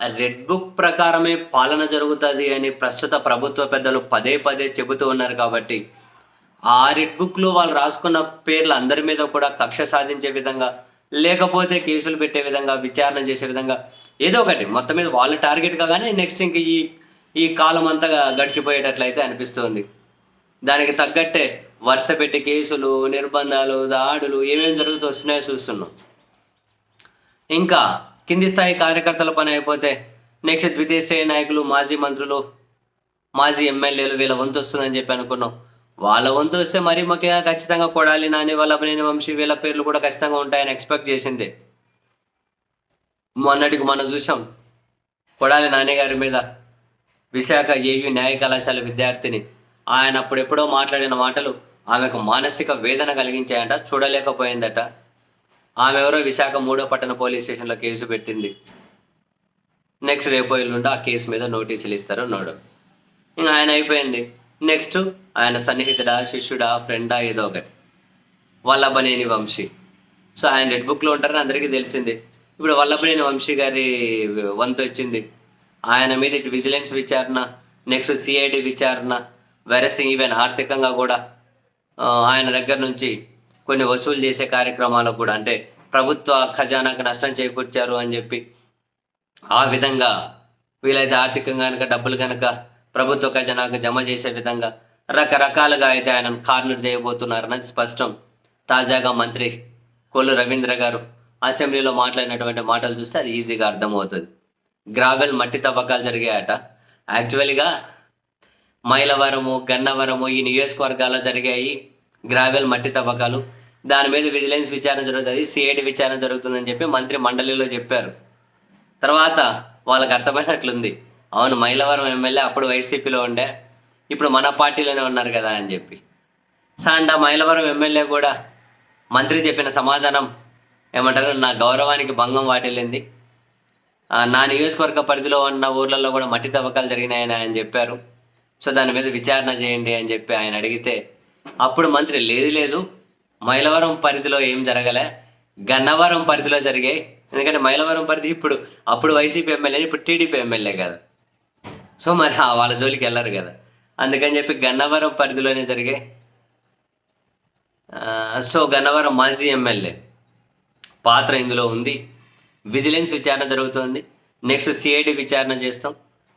Red book ప్రకారమే పాలన జరుగుతుంది అని ప్రస్తుత ప్రభుత్వ పెద్దలు పదే పదే చెబుతూ ఉన్నారు కాబట్టి ఆ రెడ్ బుక్లో వాళ్ళు రాసుకున్న పేర్లు అందరి మీద కూడా కక్ష సాధించే విధంగా లేకపోతే కేసులు పెట్టే విధంగా విచారణ చేసే విధంగా ఏదో ఒకటి మొత్తం మీద వాళ్ళు టార్గెట్గా కానీ నెక్స్ట్ ఇంక ఈ ఈ కాలం అంతా గడిచిపోయేటట్లయితే అనిపిస్తుంది. దానికి తగ్గట్టే వరుస పెట్టి కేసులు నిర్బంధాలు దాడులు ఏమేమి జరుగుతూ వస్తున్నాయో చూస్తున్నాం. ఇంకా కింది స్థాయి కార్యకర్తల పని అయిపోతే నెక్స్ట్ ద్వితీయ శ్రేణి నాయకులు మాజీ మంత్రులు మాజీ ఎమ్మెల్యేలు వీళ్ళ వంతు వస్తుందని చెప్పి అనుకున్నాం. వాళ్ళ వంతు వస్తే మరీ ముఖ్యంగా ఖచ్చితంగా కొడాలి నాని వల్లభనేని వంశీ వీళ్ళ పేర్లు కూడా ఖచ్చితంగా ఉంటాయని ఎక్స్పెక్ట్ చేసింది. మొన్నటికి మనం చూసాం కొడాలి నాని గారి మీద విశాఖ ఏయు న్యాయ కళాశాల విద్యార్థిని ఆయన అప్పుడెప్పుడో మాట్లాడిన మాటలు ఆమెకు మానసిక వేదన కలిగించాయంట చూడలేకపోయిందట. ఆమె ఎవరో విశాఖ మూడో పట్టణ పోలీస్ స్టేషన్లో కేసు పెట్టింది. నెక్స్ట్ రేపు ఎల్లుండి ఆ కేసు మీద నోటీసులు ఇస్తారు అన్నాడు. ఇంకా ఆయన అయిపోయింది. నెక్స్ట్ ఆయన సన్నిహితుడా శిష్యుడా ఫ్రెండా ఏదో ఒకటి. వల్లభనేని వంశీ. సో ఆయన రెడ్ బుక్లో ఉంటారని అందరికీ తెలిసింది. ఇప్పుడు వల్లభనేని వంశీ గారి వంతు వచ్చింది. ఆయన మీద ఇటు విజిలెన్స్ విచారణ నెక్స్ట్ సిఐడి విచారణ వైరస్ ఈవెన్ ఆర్థికంగా కూడా ఆయన దగ్గర నుంచి కొన్ని వసూలు చేసే కార్యక్రమాలకు కూడా అంటే ప్రభుత్వ ఖజానాకు నష్టం చేకూర్చారు అని చెప్పి ఆ విధంగా వీలైతే ఆర్థికంగా కనుక డబ్బులు కనుక ప్రభుత్వ ఖజానాకు జమ చేసే విధంగా రకరకాలుగా అయితే ఆయన కార్నర్ చేయబోతున్నారన్నది స్పష్టం. తాజాగా మంత్రి కొల్లు రవీంద్ర గారు అసెంబ్లీలో మాట్లాడినటువంటి మాటలు చూస్తే అది ఈజీగా అర్థమవుతుంది. గ్రావెల్ మట్టి తవ్వకాలు జరిగాయట. యాక్చువల్గా మైలవరము గన్నవరము ఈ నియోజకవర్గాల్లో జరిగాయి గ్రావెల్ మట్టి తవ్వకాలు. దాని మీద విజిలెన్స్ విచారణ జరుగుతుంది సిఐడి విచారణ జరుగుతుందని చెప్పి మంత్రి మండలిలో చెప్పారు. తర్వాత వాళ్ళకి అర్థమైనట్లుంది. అవును మైలవరం ఎమ్మెల్యే అప్పుడు వైసీపీలో ఉండే ఇప్పుడు మన పార్టీలోనే ఉన్నారు కదా అని చెప్పి. సాండా మైలవరం ఎమ్మెల్యే కూడా మంత్రి చెప్పిన సమాధానం ఏమంటారు నా గౌరవానికి భంగం వాటిల్లింది. నా నియోజకవర్గ పరిధిలో ఉన్న ఊర్లలో కూడా మట్టి తవ్వకాలు జరిగినాయని ఆయన చెప్పారు. సో దాని మీద విచారణ చేయండి అని చెప్పి ఆయన అడిగితే అప్పుడు మంత్రి లేదు లేదు మైలవరం పరిధిలో ఏం జరగలే? గన్నవరం పరిధిలో జరిగాయి. ఎందుకంటే మైలవరం పరిధి ఇప్పుడు అప్పుడు వైసీపీ ఎమ్మెల్యే ఇప్పుడు టీడీపీ ఎమ్మెల్యే కదా. సో మరి ఆ వాళ్ళ జోలికి వెళ్ళరు కదా. అందుకని చెప్పి గన్నవరం పరిధిలోనే జరిగాయి సో గన్నవరం మాజీ ఎమ్మెల్యే పాత్ర ఇందులో ఉంది. విజిలెన్స్ విచారణ జరుగుతుంది. నెక్స్ట్ సిఐడి విచారణ చేస్తాం.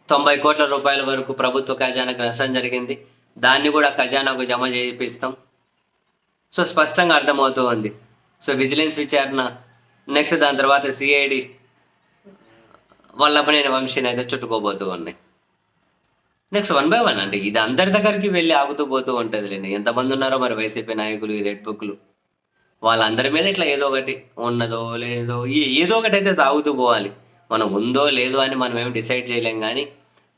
తొంభై కోట్ల రూపాయల వరకు ప్రభుత్వ ఖజానాకు నష్టం జరిగింది. దాన్ని కూడా ఖజానాకు జమ చేపిస్తాం సో స్పష్టంగా అర్థమవుతూ ఉంది. సో విజిలెన్స్ విచారణ నెక్స్ట్ దాని తర్వాత సిఐడి వల్లభనేని వంశీని అయితే చుట్టుకోబోతూ ఉన్నాయి. నెక్స్ట్ వన్ బై వన్ అంటే ఇది అందరి దగ్గరికి వెళ్ళి ఆగుతూ పోతూ ఉంటుంది లేండి. ఎంతమంది ఉన్నారో మరి వైసీపీ నాయకులు ఈ రెడ్ బుక్లు. వాళ్ళందరి మీద ఇట్లా ఏదో ఒకటి ఉన్నదో లేదో ఈ- ఏదో ఒకటి అయితే సాగుతూ పోవాలి. మనం ఉందో లేదో అని మనం ఏం డిసైడ్ చేయలేం కానీ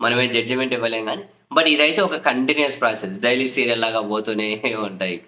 మనం ఏం జడ్జిమెంట్ ఇవ్వలేం కానీ బట్ ఇదైతే ఒక కంటిన్యూస్ ప్రాసెస్ డైలీ సీరియల్ లాగా పోతూనే ఉంటాయి.